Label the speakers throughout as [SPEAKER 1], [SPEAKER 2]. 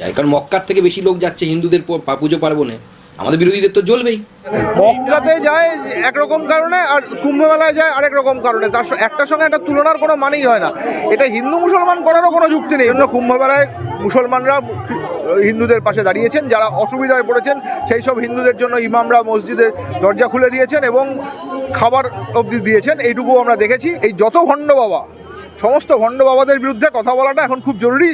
[SPEAKER 1] যায় কারণ মক্কার থেকে বেশি লোক যাচ্ছে হিন্দুদের পুজো পার্বণে। আমাদের বিরোধীদের তো জ্বলবেই।
[SPEAKER 2] মক্কাতে যায় একরকম কারণে আর কুম্ভমেলায় যায় আরেক রকম কারণে। তার একটার সঙ্গে একটা তুলনার কোনো মানেই হয় না। এটা হিন্দু মুসলমান করারও কোনো যুক্তি নেই। জন্য কুম্ভমেলায় মুসলমানরা হিন্দুদের পাশে দাঁড়িয়েছেন, যারা অসুবিধায় পড়েছেন, সেই সব হিন্দুদের জন্য ইমামরা মসজিদের দরজা খুলে দিয়েছেন এবং খাবার অবধি দিয়েছেন। এইটুকু আমরা দেখেছি। এই যত ভণ্ড বাবা, সমস্ত ভণ্ড বাবাদের বিরুদ্ধে কথা বলাটা এখন খুব জরুরি।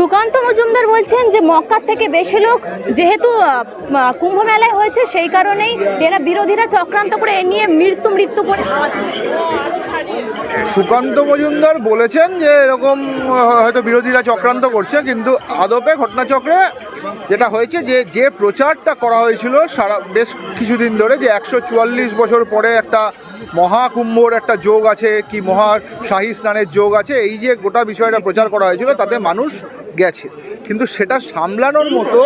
[SPEAKER 3] সুকান্ত মজুমদার বলছেন যে মক্কার থেকে বেশি লোক যেহেতু কুম্ভ মেলায় হয়েছে, সেই কারণেই এরা বিরোধীরা চক্রান্ত করে এ নিয়ে মৃত্যু মৃত্যু করে
[SPEAKER 2] সুকান্ত মজুমদার বলেছেন যে এরকম হয়তো বিরোধীরা চক্রান্ত করছে, কিন্তু আদপে ঘটনাচক্রে যেটা হয়েছে যে যে প্রচারটা করা হয়েছিল সারা, বেশ কিছুদিন ধরে যে একশো চুয়াল্লিশ বছর পরে একটা মহাকুম্ভর একটা যোগ আছে, কি মহা শাহী স্নানের যোগ আছে, এই যে গোটা বিষয়টা প্রচার করা হয়েছিল, তাতে মানুষ গেছে। কিন্তু সেটা সামলানোর মতো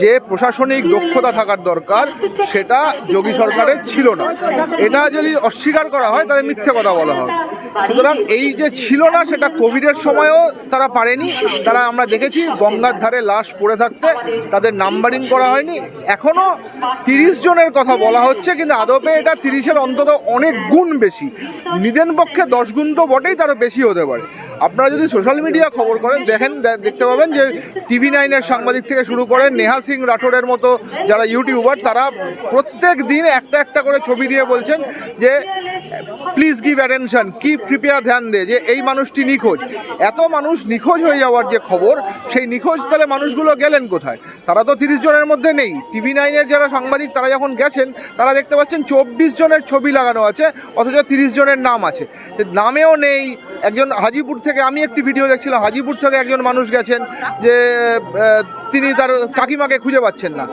[SPEAKER 2] যে প্রশাসনিক দক্ষতা থাকার দরকার, সেটা যোগী সরকারের ছিল না। এটা যদি অস্বীকার করা হয়, তাহলে মিথ্যে কথা বলা হয় সুতরাং এই যে ছিল না, সেটা কোভিডের সময়ও তারা পারেনি। তারা আমরা দেখেছি, গঙ্গার ধারে লাশ পড়ে থাকতে তাদের নাম্বারিং করা হয়নি। এখনও তিরিশ জনের কথা বলা হচ্ছে, কিন্তু আদপে এটা তিরিশের অন্তত অনেক গুণ বেশি। নিদেন পক্ষে দশ গুণ তো বটেই, তারও বেশি হতে পারে। আপনারা যদি সোশ্যাল মিডিয়া খবর করেন, দেখেন দেখতে পাবেন যে টিভি নাইনের সাংবাদিক থেকে শুরু করে নেহা সিং রাঠোরের মতো যারা ইউটিউবার তারা প্রত্যেক দিন একটা একটা করে ছবি দিয়ে বলছেন যে প্লিজ গিভ অ্যাটেনশন কি প্রিপেয়ার ধ্যান দে, যে এই মানুষটি নিখোঁজ। এত মানুষ নিখোঁজ হয়ে যাওয়ার যে খবর, সেই নিখোঁজ তাহলে মানুষগুলো গেলেন কোথায়? তারা তো তিরিশ জনের মধ্যে নেই। টিভি নাইনের যারা সাংবাদিক, তারা যখন গেছেন, তারা দেখতে পাচ্ছেন চব্বিশ জনের ছবি লাগানো আছে, অথচ তিরিশ জনের নাম আছে। নামেও নেই একজন হাজিপুর থেকে আমি একটি ভিডিও দেখছিলাম। হাজিপুর থেকে একজন মানুষ গেছেন যে তিনি তার কাকিমাকে খুঁজে পাচ্ছেন না।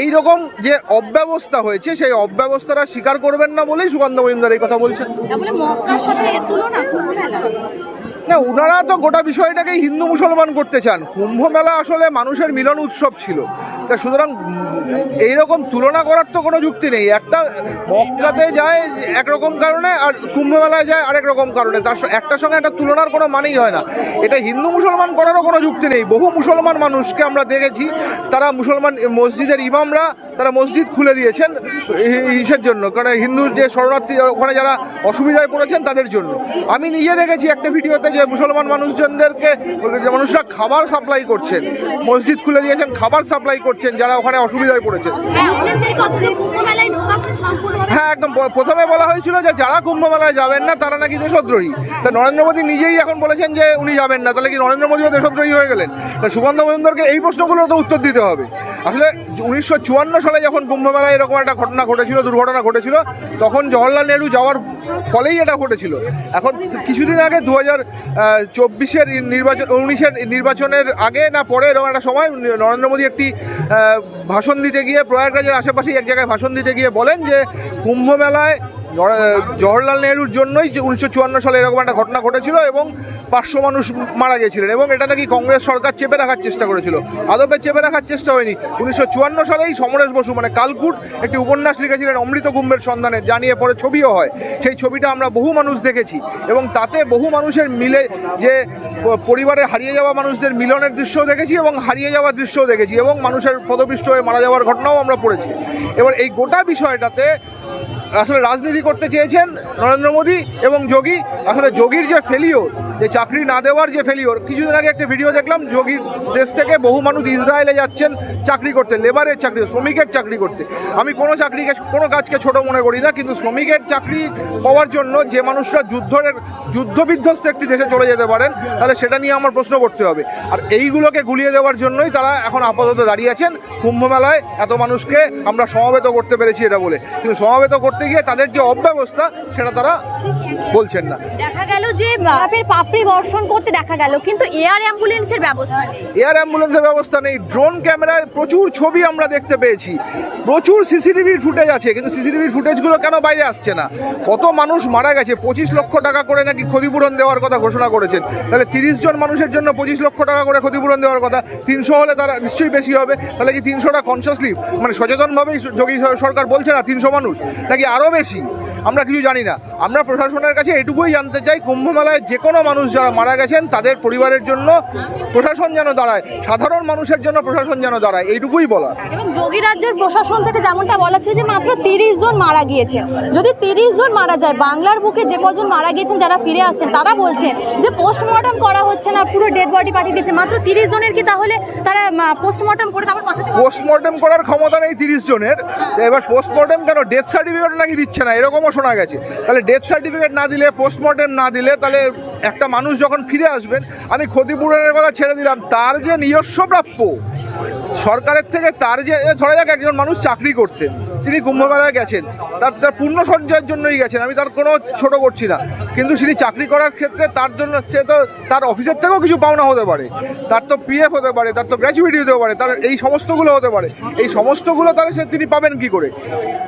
[SPEAKER 2] এই রকম যে অব্যবস্থা হয়েছে, সেই অব্যবস্থাটা স্বীকার করবেন না বলেই সুকান্ত মজুমদার এই কথা বলছেন। না ওনারা তো গোটা বিষয়টাকেই হিন্দু মুসলমান করতে চান। কুম্ভ মেলা আসলে মানুষের মিলন উৎসব ছিল। তা সুতরাং এইরকম তুলনা করার তো কোনো যুক্তি নেই। একটা মক্কাতে যায় একরকম কারণে আর কুম্ভ মেলায় যায় আরেক রকম কারণে। তার একটার সঙ্গে একটা তুলনার কোনো মানেই হয় না। এটা হিন্দু মুসলমান করারও কোনো যুক্তি নেই। বহু মুসলমান মানুষকে আমরা দেখেছি। তারা মুসলমান, মসজিদের ইমামরা তারা মসজিদ খুলে দিয়েছেন ইসের জন্য। কারণ হিন্দুর যে শরণার্থী, ওখানে যারা অসুবিধায় পড়েছেন তাদের জন্য। আমি নিজে দেখেছি একটা ভিডিওতে যে মুসলমান মানুষজনদেরকে মানুষরা খাবার সাপ্লাই করছেন। মসজিদ খুলে দিয়েছেন, খাবার সাপ্লাই করছেন, যারা ওখানে অসুবিধায় পড়েছেন
[SPEAKER 3] মুসলিমদের কথা যে কুম্ভ মেলায় ঢোকা সম্পূর্ণভাবে
[SPEAKER 2] হ্যাঁ একদম প্রথমে বলা হয়েছিল যে যারা কুম্ভ মেলায় যাবেন না, তারা নাকি দেশদ্রোহী। তা নরেন্দ্র মোদী নিজেই এখন বলেছেন যে উনি যাবেন না। তাহলে কি নরেন্দ্র মোদীও দেশদ্রোহী হয়ে গেলেন? তা সুগন্ধ মজুমদারকে এই প্রশ্নগুলোর তো উত্তর দিতে হবে। আসলে উনিশশো চুয়ান্ন সালে যখন কুম্ভ মেলায় এরকম একটা ঘটনা ঘটেছিল, দুর্ঘটনা ঘটেছিল, তখন জওয়াহরলাল নেহরু যাওয়ার ফলেই এটা ঘটেছিল। এখন কিছুদিন আগে দু হাজার চব্বিশের নির্বাচন, উনিশের নির্বাচনের আগে না পরে এরকম একটা সময় নরেন্দ্র মোদী একটি ভাষণ দিতে গিয়ে প্রয়াগরাজের আশেপাশেই এক জায়গায় ভাষণ দিতে গিয়ে বলেন যে কুম্ভ মেলায় নর- জওহরলাল নেহরুর জন্যই উনিশশো চুয়ান্ন সালে এরকম একটা ঘটনা ঘটেছিল এবং পাঁচশো মানুষ মারা গেছিলেন এবং এটা নাকি কংগ্রেস সরকার চেপে রাখার চেষ্টা করেছিল। আদপে চেপে রাখার চেষ্টা হয়নি। উনিশশো চুয়ান্ন সালেই সমরেশ বসু মানে কালকুট, একটি উপন্যাস লিখেছিলেন অমৃত কুম্ভের সন্ধানে, জানিয়ে পরে ছবিও হয়। সেই ছবিটা আমরা বহু মানুষ দেখেছি এবং তাতে বহু মানুষের মিলে যে পরিবারে হারিয়ে যাওয়া মানুষদের মিলনের দৃশ্যও দেখেছি এবং হারিয়ে যাওয়ার দৃশ্যও দেখেছি এবং মানুষের পদপিষ্ট হয়ে মারা যাওয়ার ঘটনাও আমরা পড়েছি। এবার এই গোটা বিষয়টাতে আসলে রাজনীতি করতে চেয়েছেন নরেন্দ্র মোদী এবং যোগী। আসলে যোগীর যে ফেলিওর যে চাকরি না দেওয়ার যে ফেলিওর কিছুদিন আগে একটা ভিডিও দেখলাম যোগীর দেশ থেকে বহু মানুষ ইসরায়েলে যাচ্ছেন চাকরি করতে লেবারের চাকরি, শ্রমিকের চাকরি করতে। আমি কোনো চাকরিকে কোনো কাজকে ছোট মনে করি না, কিন্তু শ্রমিকের চাকরি পাওয়ার জন্য যে মানুষরা যুদ্ধের, যুদ্ধবিধ্বস্ত একটি দেশে চলে যেতে পারেন, তাহলে সেটা নিয়ে আমার প্রশ্ন করতে হবে। আর এইগুলোকে গুলিয়ে দেওয়ার জন্যই তারা এখন আপাতত দাঁড়িয়ে আছেন। কুম্ভমেলায় এত মানুষকে আমরা সমবেত করতে পেরেছি এটা বলে। কিন্তু সমবেত করতে গিয়ে তাদের যে অব্যবস্থা, সেটা তারা বলছেন না।
[SPEAKER 3] দেখা গেল যে পাপড়ি বর্ষণ করতে দেখা গেল, কিন্তু এয়ার অ্যাম্বুলেন্সের ব্যবস্থা নেই।
[SPEAKER 2] এয়ার অ্যাম্বুলেন্সের ব্যবস্থা নেই। ড্রোন ক্যামেরায় প্রচুর ছবি আমরা দেখতে পেয়েছি। প্রচুর সিসিটিভির ফুটেজ আছে, কিন্তু সিসিটিভির ফুটেজগুলো কেন বাইরে আসছে না? কত মানুষ মারা গেছে? পঁচিশ লক্ষ টাকা করে নাকি ক্ষতিপূরণ দেওয়ার কথা ঘোষণা করেছেন। তাহলে তিরিশ জন মানুষের জন্য পঁচিশ লক্ষ টাকা করে ক্ষতিপূরণ দেওয়ার কথা, তিনশো হলে তারা নিশ্চয়ই বেশি হবে। তাহলে কি তিনশোটা কনসিয়াসলি মানে সচেতনভাবেই যোগী সরকার বলছে না তিনশো মানুষ, নাকি আরও বেশি? আমরা কিছু জানি না। আমরা প্রশাসনের কাছে এটুকুই জানতে চাই কুম্ভ মেলায় যে কোনো মানুষ যারা মারা গেছেন তাদের পরিবারের জন্য প্রশাসন যেন দাঁড়ায় সাধারণ মানুষের জন্য প্রশাসন যেন দাঁড়ায় এইটুকুই বলা
[SPEAKER 3] এবং যোগী রাজ্যের প্রশাসন থেকে যেমনটা বলা ছিল যে মাত্র তিরিশ জন মারা গিয়েছে। যদি তিরিশ জন মারা যায় বাংলার বুকে যে কজন মারা গিয়েছেন যারা ফিরে আসছেন তারা বলছে যে পোস্টমর্টম করা হচ্ছে না পুরো ডেড বডি পাঠিয়ে দিচ্ছে। মাত্র তিরিশ জনের কি তাহলে তারা পোস্টমর্টম করে তারপর?
[SPEAKER 2] পোস্টমর্টেম করার ক্ষমতা নেই তিরিশ জনের। এবার পোস্টমর্টম কেন? ডেথ সার্টিফিকেট নাকি দিচ্ছে না? এরকমও শোনা গেছে। তাহলে ডেথ সার্টিফিকেট না দিলে পোস্টমর্টম না দিলে তাহলে একটা মানুষ যখন ফিরে আসবেন, আমি ক্ষতিপূরণের কথা ছেড়ে দিলাম। তার যে নিজস্ব প্রাপ্য, সরকারের থেকে তার যে ধরা যাক একজন মানুষ চাকরি করতেন। তিনি কুম্ভমেলায় গেছেন। তার তার পূর্ণ সঞ্চয়ের জন্যই গেছেন। আমি তার কোনো ছোট করছি না। কিন্তু তিনি চাকরি করার ক্ষেত্রে তার জন্য সে তো তার অফিসের থেকেও কিছু পাওনা হতে পারে। তার তো পিএফ হতে পারে, তার তো গ্র্যাচুইটি হতে পারে, তার এই সমস্তগুলো হতে পারে। এই সমস্তগুলো তাহলে সে তিনি পাবেন কি করে?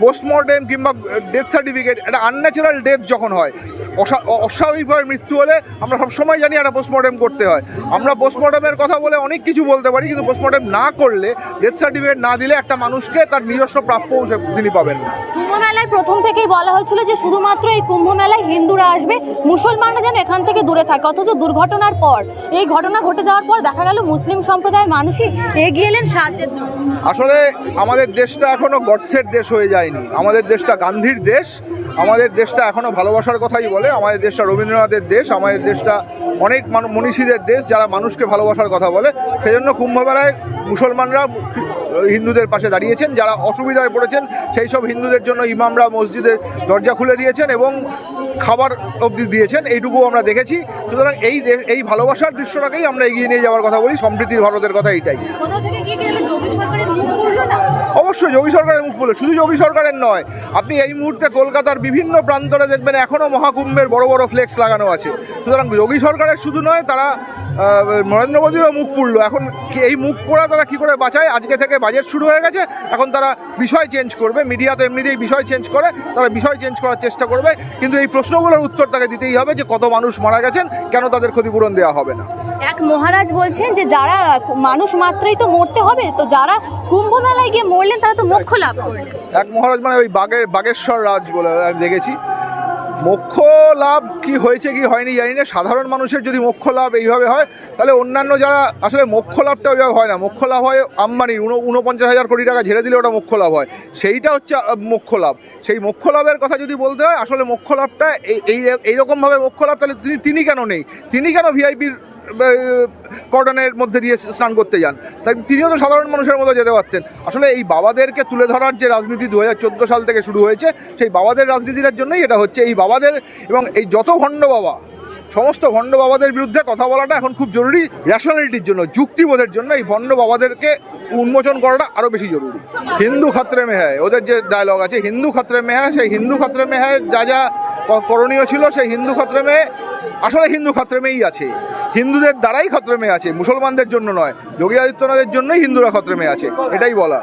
[SPEAKER 2] পোস্টমর্টেম কিংবা ডেথ সার্টিফিকেট একটা আনন্যাচারাল ডেথ যখন হয়, অসা- অস্বাভাবিকভাবে মৃত্যু হলে আমরা সবসময় জানি একটা পোস্টমর্টেম করতে হয়। আমরা পোস্টমর্টেমের কথা বলে অনেক কিছু বলতে পারি, কিন্তু পোস্টমর্টেম না করলে ডেথ সার্টিফিকেট না দিলে একটা মানুষকে তার নিজস্ব প্রাপ্য তিনি পাবেন না।
[SPEAKER 3] কুম্ভ মেলায় প্রথম থেকেই বলা হয়েছিল যে শুধুমাত্র এই কুম্ভ মেলায় হিন্দুরা আসবে মুসলমানরা যেন এখান থেকে দূরে থাকে। অথচ দুর্ঘটনার পর এই ঘটনা ঘটে যাওয়ার পর দেখা গেল মুসলিম সম্প্রদায়ের মানুষই এগিয়ে এলেন সাহায্যের জন্য।
[SPEAKER 2] আসলে আমাদের দেশটা এখনও গডসের দেশ হয়ে যায়নি। আমাদের দেশটা গান্ধীর দেশ। আমাদের দেশটা এখনও ভালোবাসার কথাই বলে। আমাদের দেশটা রবীন্দ্রনাথের দেশ। আমাদের দেশটা অনেক মনীষীদের দেশ যারা মানুষকে ভালোবাসার কথা বলে। সেজন্য কুম্ভমেলায় মুসলমানরা হিন্দুদের পাশে দাঁড়িয়েছেন, যারা অসুবিধায় পড়েছেন, সেই সব হিন্দুদের জন্য ইমামরা মসজিদের দরজা খুলে দিয়েছেন এবং খাবার অবধি দিয়েছেন এইটুকু আমরা দেখেছি। সুতরাং এই এই ভালোবাসার দৃশ্যটাকেই আমরা এগিয়ে নিয়ে যাওয়ার কথা বলি, সম্প্রীতির ভারতের কথা এইটাই।
[SPEAKER 3] কোথাও থেকে গিয়ে যোগী সরকারের মুখ না?
[SPEAKER 2] অবশ্যই যোগী সরকারের মুখ বলে, শুধু যোগী সরকারের নয়, আপনি এই মুহূর্তে কলকাতার বিভিন্ন প্রান্তরে দেখবেন এখনও মহাকুম্ভের বড় বড় ফ্লেক্স লাগানো আছে। সুতরাং যোগী সরকারের শুধু নয়, তারা নরেন্দ্র মোদীও মুখ পুড়লো। এখন এই মুখ পোড়া তারা কি করে বাঁচায়? আজকে থেকে বাজেট শুরু হয়ে গেছে। এখন তারা বিষয় চেঞ্জ করবে। মিডিয়া তো এমনিতেই বিষয় চেঞ্জ করে, তারা বিষয় চেঞ্জ করার চেষ্টা করবে। কিন্তু এই প্রশ্নগুলোর উত্তর তাকে দিতেই হবে যে কত মানুষ মারা গেছেন, কেন তাদের ক্ষতিপূরণ দেওয়া হবে না।
[SPEAKER 3] এক মহারাজ বলছেন যে যারা মানুষ মাত্রই তো মরতে হবে, তো যারা কুম্ভ মেলায় গিয়ে মরলেন তারা তো মোক্ষ লাভ করলেন।
[SPEAKER 2] এক মহারাজ মানে ওই বাগের বাগেশ্বর রাজ বলে আমি দেখেছি। মোক্ষ লাভ কি হয়েছে কি হয়নি জানি না, সাধারণ মানুষের যদি মোক্ষ লাভ এইভাবে হয়, তাহলে অন্যান্য যারা, আসলে মোক্ষ লাভটা ওইভাবে হয় না। মোক্ষ লাভ হয় আম্বানির, উন, উনপঞ্চাশ হাজার কোটি টাকা ঝেড়ে দিলে ওটা মোক্ষ লাভ হয়। সেইটা হচ্ছে মোক্ষ লাভ। সেই মোক্ষ লাভের কথা যদি বলতে হয়, আসলে মোক্ষ লাভটা এই এই, এইরকমভাবে মোক্ষ লাভ, তাহলে তিনি তিনি কেন নেই? তিনি কেন ভিআইপির কর্ডনের মধ্যে দিয়ে স্নান করতে যান। তাই তিনিও তো সাধারণ মানুষের মতো যেতে পারতেন। আসলে এই বাবাদেরকে তুলে ধরার যে রাজনীতি দু হাজার চোদ্দ সাল থেকে শুরু হয়েছে, সেই বাবাদের রাজনীতির জন্যই এটা হচ্ছে। এই বাবাদের এবং এই যত ভণ্ড বাবা, সমস্ত ভণ্ড বাবাদের বিরুদ্ধে কথা বলাটা এখন খুব জরুরি র্যাশনালিটির জন্য, যুক্তিবোধের জন্য। এই ভণ্ড বাবাদেরকে উন্মোচন করাটা আরও বেশি জরুরি। হিন্দু খাত্রে মেহায়, ওদের যে ডায়লগ আছে, হিন্দু খাত্রে মেহায়, সেই হিন্দু খাত্রে মেহায় যা যা করণীয় ছিল, সেই হিন্দু খাত্রে মেয়ে আসলে হিন্দু খত্রেমেই আছে। হিন্দুদের দ্বারাই খত্রেমে আছে, মুসলমানদের জন্য নয়, যোগী আদিত্যনাথের জন্যই হিন্দুরা খত্রেমে আছে, এটাই বলা